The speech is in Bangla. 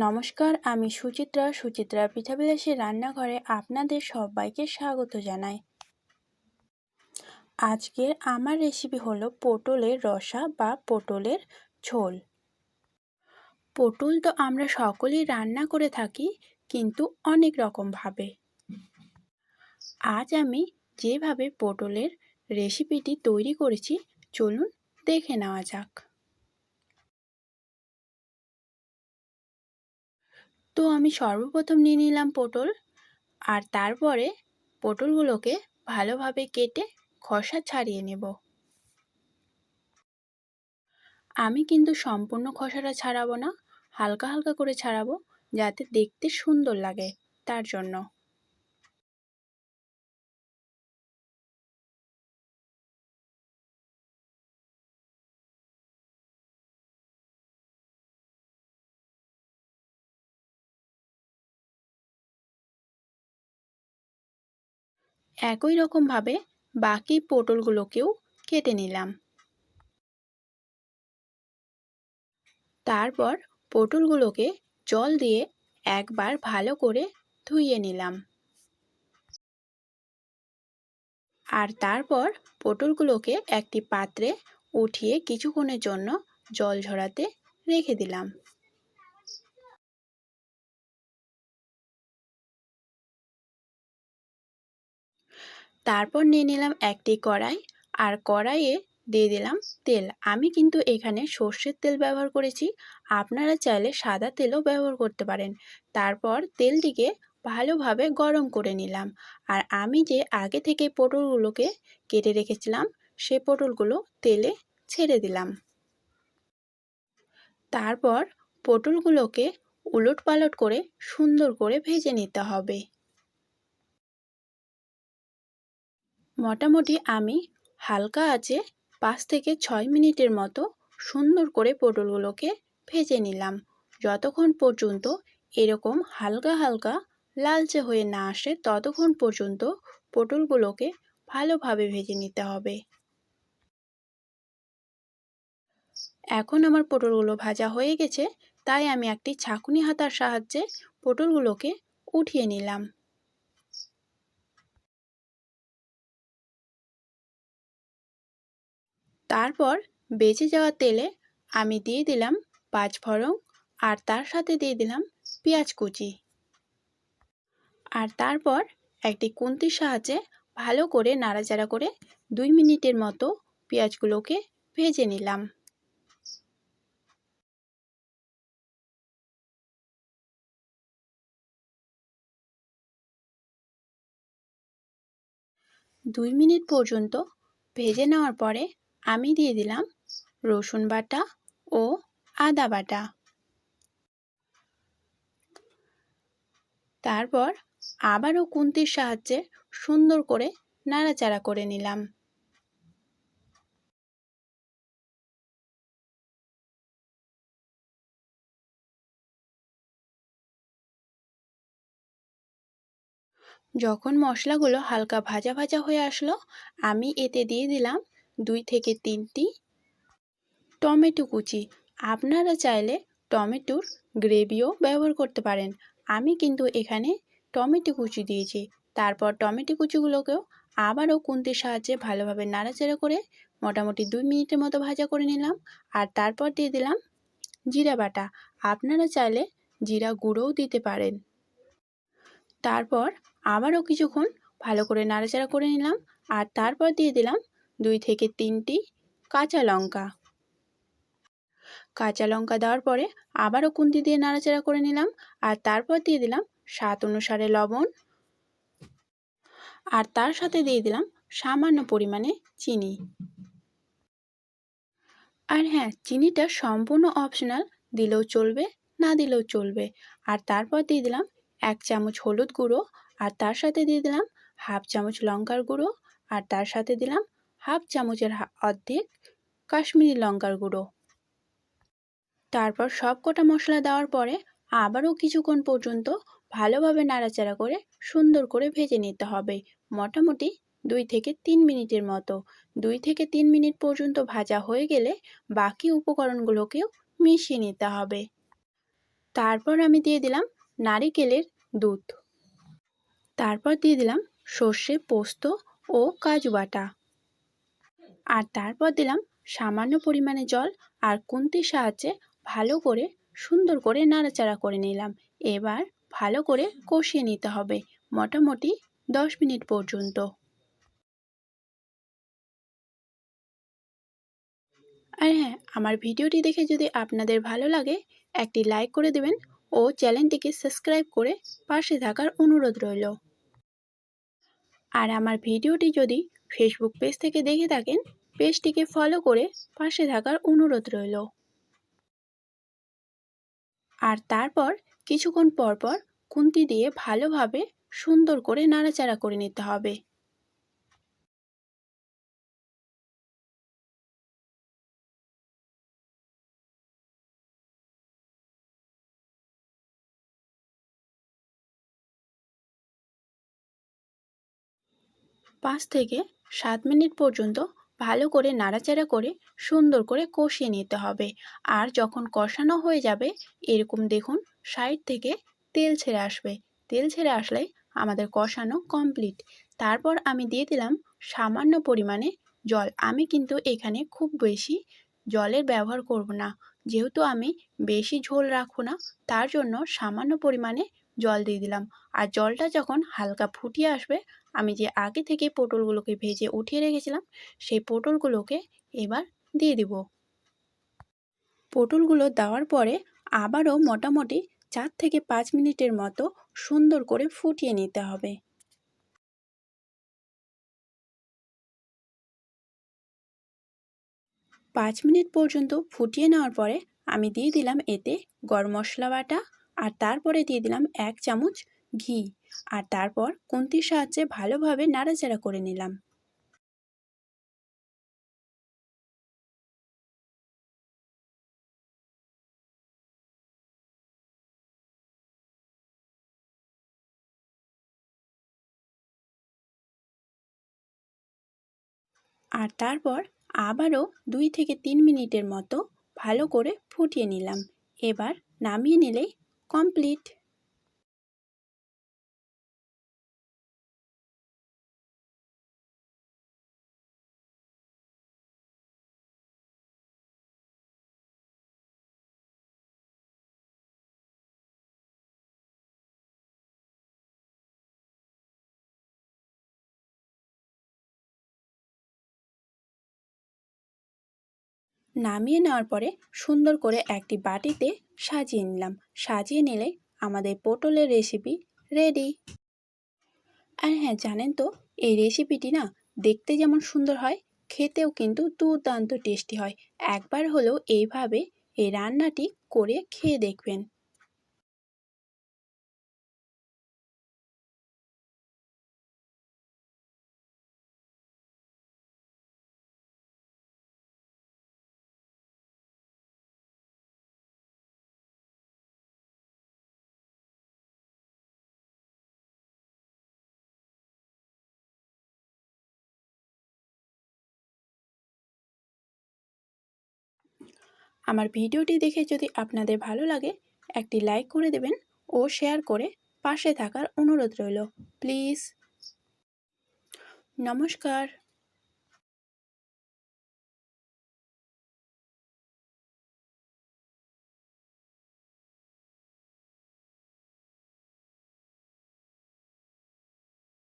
নমস্কার, আমি সুচিত্রা সুচিত্রা পিঠাবিলাসী রান্নাঘরে আপনাদের সবাইকে স্বাগত জানাই। আজকের আমার রেসিপি হলো পটলের রসা বা পটলের ঝোল। পটল তো আমরা সকলেই রান্না করে থাকি, কিন্তু অনেক রকমভাবে আজ আমি যেভাবে পটলের রেসিপিটি তৈরি করেছি, চলুন দেখে নেওয়া যাক। তো আমি সর্বপ্রথম নিয়ে নিলাম পটল আর তারপরে পটলগুলোকে ভালোভাবে কেটে খসা ছাড়িয়ে নেব। আমি কিন্তু সম্পূর্ণ খসাটা ছাড়াবো না, হালকা হালকা করে ছাড়াবো যাতে দেখতে সুন্দর লাগে তার জন্য। একই রকমভাবে বাকি পটলগুলোকেও কেটে নিলাম। তারপর পটলগুলোকে জল দিয়ে একবার ভালো করে ধুইয়ে নিলাম। আর তারপর পটলগুলোকে একটি পাত্রে উঠিয়ে কিছুক্ষণের জন্য জল ঝরাতে রেখে দিলাম। তারপর নিয়ে নিলাম একটি কড়াই, আর কড়াইয়ে দিয়ে দিলাম তেল। আমি কিন্তু এখানে সর্ষের তেল ব্যবহার করেছি। আপনারা চাইলে সাদা তেলও ব্যবহার করতে পারেন। তারপর তেলটিকে ভালোভাবে গরম করে নিলাম। আর আমি যে আগে থেকে পটলগুলোকে কেটে রেখেছিলাম, সে পটলগুলো তেলে ছেড়ে দিলাম। তারপর পটলগুলোকে উলট পালট করে সুন্দর করে ভেজে নিতে হবে। মোটামুটি আমি হালকা আছে পাঁচ থেকে ছয় মিনিটের মতো সুন্দর করে পটলগুলোকে ভেজে নিলাম। যতক্ষণ পর্যন্ত এরকম হালকা হালকা লালচে হয়ে না আসে, ততক্ষণ পর্যন্ত পটলগুলোকে ভালোভাবে ভেজে নিতে হবে। এখন আমার পটলগুলো ভাজা হয়ে গেছে, তাই আমি একটি ছাকুনি হাতার সাহায্যে পটলগুলোকে উঠিয়ে নিলাম। তারপর বেঁচে যাওয়া তেলে আমি দিয়ে দিলাম পাঁচ ফড়ং আর তার সাথে দিয়ে দিলাম পেঁয়াজ কুচি। আর তারপর একটি কুন্তির সাহায্যে ভালো করে নাড়াচাড়া করে দুই মিনিটের মতো পেঁয়াজগুলোকে ভেজে নিলাম। দুই মিনিট পর্যন্ত ভেজে নেওয়ার পরে আমি দিয়ে দিলাম রসুন বাটা ও আদা বাটা। তারপর আবারও কুন্তির সাহায্যে সুন্দর করে নাড়াচাড়া করে নিলাম। যখন মশলাগুলো হালকা ভাজা ভাজা হয়ে আসলো, আমি এতে দিয়ে দিলাম দুই থেকে তিনটি টমেটো কুচি। আপনারা চাইলে টমেটোর গ্রেভিও ব্যবহার করতে পারেন। আমি কিন্তু এখানে টমেটো কুচি দিয়েছি। তারপর টমেটো কুচিগুলোকেও আবারও কুন্তির সাহায্যে ভালোভাবে নাড়াচাড়া করে মোটামুটি দুই মিনিটের মতো ভাজা করে নিলাম। আর তারপর দিয়ে দিলাম জিরা বাটা। আপনারা চাইলে জিরা গুঁড়োও দিতে পারেন। তারপর আবারও কিছুক্ষণ ভালো করে নাড়াচাড়া করে নিলাম। আর তারপর দিয়ে দিলাম দুই থেকে তিনটি কাঁচা লঙ্কা। কাঁচা লঙ্কা দেওয়ার পরে আবারও কুন্তি দিয়ে নাড়াচাড়া করে নিলাম আর তারপর দিয়ে দিলাম স্বাদ অনুসারে লবণ। আর তার সাথে দিয়ে দিলাম সামান্য পরিমাণে চিনি। আর হ্যাঁ চিনিটা সম্পূর্ণ অপশনাল দিলেও চলবে, না দিলেও চলবে। আর তারপর দিয়ে দিলাম এক চামচ হলুদ গুঁড়ো, আর তার সাথে দিয়ে দিলাম হাফ চামচ লঙ্কার গুঁড়ো, আর তার সাথে দিলাম হাফ চামচের অর্ধেক কাশ্মীরি লঙ্কার গুঁড়ো। তারপর সব কটা মশলা দেওয়ার পরে আবারও কিছুক্ষণ পর্যন্ত ভালোভাবে নাড়াচাড়া করে সুন্দর করে ভেজে নিতে হবে, মোটামুটি দুই থেকে তিন মিনিটের মতো। দুই থেকে তিন মিনিট পর্যন্ত ভাজা হয়ে গেলে বাকি উপকরণগুলোকেও মিশিয়ে নিতে হবে। তারপর আমি দিয়ে দিলাম নারিকেলের দুধ। তারপর দিয়ে দিলাম সর্ষে, পোস্ত ও কাজু বাটা। আর তারপর দিলাম সামান্য পরিমাণে জল আর কুন্তির সাহায্যে ভালো করে সুন্দর করে নাড়াচাড়া করে নিলাম। এবার ভালো করে কষিয়ে নিতে হবে মোটামুটি দশ মিনিট পর্যন্ত। আর হ্যাঁ আমার ভিডিওটি দেখে যদি আপনাদের ভালো লাগে, একটি লাইক করে দেবেন ও চ্যানেলটিকে সাবস্ক্রাইব করে পাশে থাকার অনুরোধ রইল। আর আমার ভিডিওটি যদি ফেসবুক পেজ থেকে দেখে থাকেন। পেজটিকে ফলো করে পাশে থাকার অনুরোধ রইল। আর তারপর কিছুক্ষণ পরপর খুন্তি দিয়ে ভালোভাবে সুন্দর করে নাড়াচাড়া করে নিতে হবে। পাঁচ থেকে সাত মিনিট পর্যন্ত ভালো করে নাড়াচাড়া করে সুন্দর করে কষিয়ে নিতে হবে। আর যখন কষানো হয়ে যাবে, এরকম দেখুন, সাইড থেকে তেল ছেড়ে আসবে। তেল ছেড়ে আসলে আমাদের কষানো কমপ্লিট তারপর আমি দিয়ে দিলাম সামান্য পরিমাণে জল। আমি কিন্তু এখানে খুব বেশি জলের ব্যবহার করব না। যেহেতু আমি বেশি ঝোল রাখব না, তার জন্য সামান্য পরিমাণে জল দিয়ে দিলাম। আর জলটা যখন হালকা ফুটিয়ে আসবে, আমি যে আগে থেকে পটলগুলোকে ভেজে উঠিয়ে রেখেছিলাম, সেই পটলগুলোকে এবার দিয়ে দিব। পটলগুলো দেওয়ার পরে আবারও মোটামুটি চার থেকে পাঁচ মিনিটের মতো সুন্দর করে ফুটিয়ে নিতে হবে। পাঁচ মিনিট পর্যন্ত ফুটিয়ে নেওয়ার পরে আমি দিয়ে দিলাম এতে গরম মশলা বাটা আর তারপরে দিয়ে দিলাম এক চামচ ঘি। আর তারপর কুন্তির সাহায্যে ভালোভাবে নাড়াচাড়া করে নিলাম। আর তারপর আবারও দুই থেকে তিন মিনিটের মতো ভালো করে ফুটিয়ে নিলাম। এবার নামিয়ে নিলেই কমপ্লিট নামিয়ে নেওয়ার পরে সুন্দর করে একটি বাটিতে সাজিয়ে নিলাম। সাজিয়ে নিলে আমাদের পটলের রেসিপি রেডি আর হ্যাঁ জানেন তো, এই রেসিপিটি না দেখতে যেমন সুন্দর হয়, খেতেও কিন্তু দুর্দান্ত টেস্টি হয়। একবার হলেও এইভাবে এই রান্নাটি করে খেয়ে দেখবেন। আমার ভিডিওটি দেখে যদি আপনাদের ভালো লাগে, একটি লাইক করে দেবেন ও শেয়ার করে পাশে থাকার অনুরোধ রইল। প্লিজ। নমস্কার।